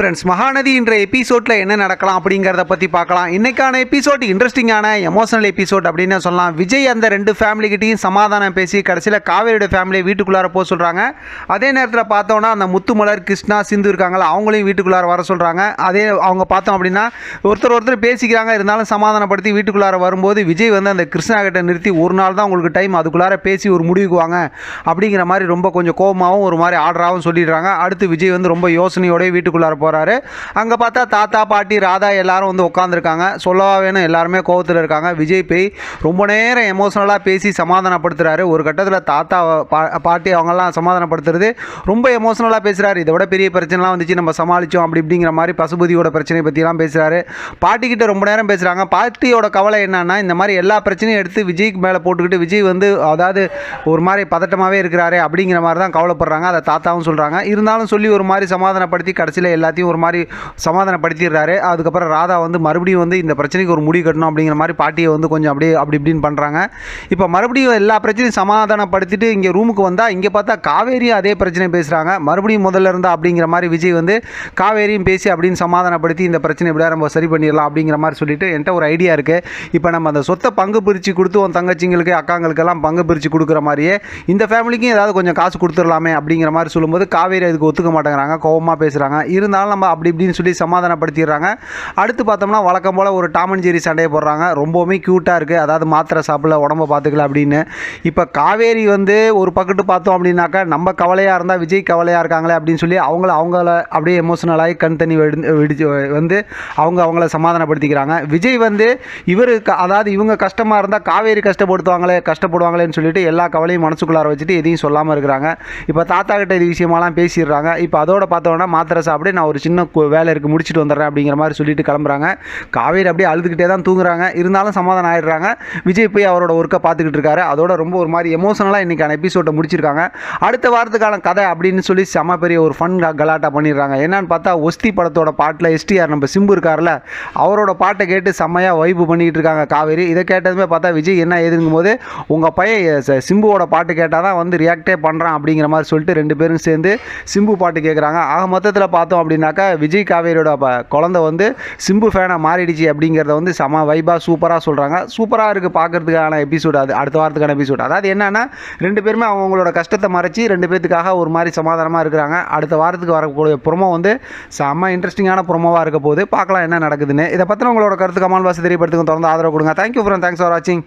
Friends Mahanadi என்ற எபிசோடில் என்ன நடக்கலாம் அப்படிங்கிறத பற்றி பார்க்கலாம். இன்னைக்கான எபிசோட் இன்ட்ரெஸ்டிங்கான எமோஷனல் எபிசோட் அப்படின்னு சொல்லலாம். விஜய் அந்த ரெண்டு ஃபேமிலிக்கிட்டையும் சமாதானம் பேசி கடைசியில் காவேரியோட ஃபேமிலியை வீட்டுக்குள்ளார போக சொல்கிறாங்க அதே நேரத்தில் பார்த்தோன்னா அந்த முத்துமலர் கிருஷ்ணா சிந்து இருக்காங்களா அவங்களையும் வீட்டுக்குள்ளார வர சொல்கிறாங்க அதே அவங்க பார்த்தோம் அப்படின்னா ஒருத்தர் ஒருத்தர் பேசிக்கிறாங்க. இருந்தாலும் சமாதானப்படுத்தி வீட்டுக்குள்ளார வரும்போது விஜய் வந்து அந்த கிருஷ்ணா கிட்ட நிறுத்தி ஒரு நாள் தான் உங்களுக்கு டைம் அதுக்குள்ளார பேசி ஒரு முடிவுக்கு வாங்க. அப்படிங்கிற மாதிரி ரொம்ப கொஞ்சம் கோபமாகவும் ஒரு மாதிரி ஆர்டராகவும் சொல்லிடுறாங்க. அடுத்து விஜய் வந்து ரொம்ப யோசனையோடய வீட்டுக்குள்ளார போகிறாரு அங்கே பார்த்தா தாத்தா பாட்டி ராதா எல்லாரும் வந்து உட்காந்துருக்காங்க சொல்லவா வேணும் எல்லாருமே கோவத்தில் இருக்காங்க. விஜய் போய் ரொம்ப நேரம் எமோஷனலாக பேசி சமாதானப்படுத்துறாரு. ஒரு கட்டத்தில் தாத்தா பா பாட்டி அவங்கெல்லாம் சமாதானப்படுத்துறது ரொம்ப எமோஷனலாக பேசுகிறாரு இதை விட பெரிய பிரச்சனைலாம் வந்துச்சு. நம்ம சமாளித்தோம் அப்படி இப்படிங்கிற மாதிரி பசுபதியோட பிரச்சனை பற்றிலாம் பேசுகிறாரு பாட்டிக்கிட்ட ரொம்ப நேரம் பேசுகிறாங்க பாட்டியோட கவலை என்னன்னா இந்த மாதிரி எல்லா பிரச்சனையும் எடுத்து விஜய்க்கு மேலே போட்டுக்கிட்டு விஜய் வந்து அதாவது ஒரு மாதிரி பதட்டமாகவே இருக்கிறாரு அப்படிங்கிற மாதிரி தான் கவலைப்படுறாங்க. அதை தாத்தாவும் சொல்கிறாங்க இருந்தாலும் சொல்லி ஒரு மாதிரி சமாதானப்படுத்தி கடைசியில் எல்லாத்தையும் ஒரு மாதிரி சமாதானப்படுத்திடுறாரு. அதுக்கப்புறம் ராதா வந்து மறுபடியும் வந்து இந்த பிரச்சனைக்கு ஒரு முடிவு கட்டணும் அப்படிங்கிற மாதிரி பாட்டியை வந்து கொஞ்சம் அப்படியே அப்படி இப்படின்னு பண்ணுறாங்க இப்போ மறுபடியும் எல்லா பிரச்சனையும் சமாதானப்படுத்திட்டு இங்கே ரூமுக்கு வந்தால் இங்கே பார்த்தா காவேரியும் அதே பிரச்சனை பேசுகிறாங்க மறுபடியும் முதல்ல இருந்தா அப்படிங்கிற மாதிரி விஜய் வந்து காவேரியும் பேசி அப்படின்னு சமாதானப்படுத்தி இந்த பிரச்சனை எப்படியா நம்ம சரி பண்ணிடலாம் அப்படிங்கிற மாதிரி சொல்லிட்டு என்கிட்ட ஒரு ஐடியா இருக்குது இப்போ நம்ம அந்த சொத்தை பங்கு பிரித்து கொடுத்து உன் தங்கச்சிங்களுக்கு அக்காங்களுக்கெல்லாம் பங்கு பிரித்து கொடுக்குற மாதிரியே இந்த ஃபேமிலிக்கும் ஏதாவது கொஞ்சம் காசு கொடுத்துடலாமே அப்படிங்கிற மாதிரி சொல்லும்போது காவேரி அதுக்கு ஒத்துக்க மாட்டேங்கிறாங்க. கோபமாக பேசுகிறாங்க இருந்தாலும் நம்ம அப்படி இப்படின்னு சொல்லி சமாதானப்படுத்திடுறாங்க. அடுத்து பார்த்தோம்னா வழக்கம் போல் ஒரு டாமன் ஜெரி சண்டையை போடுறாங்க. ரொம்பவுமே க்யூட்டாக இருக்குது அதாவது மாத்திரை சாப்பிடல உடம்ப பார்த்துக்கல அப்படின்னு. இப்போ காவேரி வந்து ஒரு பக்கத்து பார்த்தோம் அப்படின்னாக்கா நம்ம கவலையாக இருந்தால் விஜய் கவலையாக இருக்காங்களே அப்படின்னு சொல்லி அவங்கள அவங்கள அப்படியே எமோஷனலாகி கண் தண்ணி வெடி வெடிச்சு வந்து அவங்க அவங்கள சமாதானப்படுத்திக்கிறாங்க. விஜய் வந்து இவர் அதாவது இவங்க கஷ்டமாக இருந்தால் காவேரி கஷ்டப்படுத்துவாங்களே கஷ்டப்படுவாங்களேன்னு சொல்லிட்டு எல்லா கவலையும் மனசுக்குள்ளார வச்சுட்டு எதையும் சொல்லாமல் இருக்கிறாங்க. இப்போ தாத்தா கிட்ட இது விஷயமாலாம் பேசிடுறாங்க. இப்போ அதோட பார்த்தோன்னா மாத்திரை சாப்பிட்டு நான் ஒரு சின்ன வேலை இருக்குது முடிச்சுட்டு வந்துடுறேன் அப்படிங்கிற மாதிரி சொல்லிட்டு கிளம்புறாங்க. காவேரி அப்படியே அழுதுகிட்டே தான் தூங்குறாங்க. இருந்தாலும் சமாதானம் ஆயிடுறாங்க. விஜய் போய் அவரோட ஒர்க்கை பார்த்துக்கிட்டு இருக்காரு. அதோட ரொம்ப ஒரு மாதிரி எமோஷனலாக இன்றைக்கான எபிசோட்டை முடிச்சிருக்காங்க. அடுத்த வாரத்துக்கான கதை அப்படின்னு சொல்லி செம பெரிய ஒரு ஃபன் கலாட்டா பண்ணிடுறாங்க. என்னன்னு பார்த்தா ஒஸ்தி படத்தோட பாட்டில் எஸ்டிஆர் நம்ம சிம்பு இருக்கார்ல அவரோட பாட்டை கேட்டு செம்மையாக வைப்பு பண்ணிக்கிட்டு இருக்காங்க காவேரி. இதை கேட்டதுமே பார்த்தா விஜய் என்ன ஏதுங்கும் போது உங்கள் பையன் சிம்புவோட பாட்டு கேட்டால் தான் வந்து ரியாக்டே பண்ணுறான் அப்படிங்கிற மாதிரி சொல்லிட்டு ரெண்டு பேரும் சேர்ந்து சிம்பு பாட்டு கேட்குறாங்க ஆக மொத்தத்தில் பார்த்தோம் அப்படின்னாக்கா விஜய் காவேரியோட ப- குழந்தை வந்து சிம்பு ஃபேனாக மாறிடுச்சு அப்படிங்கிறத வந்து செம வைபாக சூப்பராக சொல்கிறாங்க சூப்பராக இருக்குது பார்க்கறதுக்கான எபிசோட் அது அடுத்த வாரத்துக்கான எபிசோட் அதாவது என்னென்னா ரெண்டு பேருமே அவங்களோட கஷ்டத்தை மறைச்சி ரெண்டு பேத்துக்காக ஒரு மாதிரி சமாதானமாக இருக்கிறாங்க. அடுத்த வாரத்துக்கு வரக்கூடிய ப்ரொமோ வந்து செம்ம இன்ட்ரெஸ்டிங்கான ப்ரொமோவாக இருக்க போது பார்க்கலாம் என்ன நடக்குதுன்னு. இதை பற்றின உங்களோட கருத்து கமல் வாசி தெரியப்படுத்துங்க தொடர்ந்து ஆதரவு கொடுங்க. தேங்க்யூ ஃப்ரெண்ட் தேங்க்ஸ் ஃபார் வாட்சிங்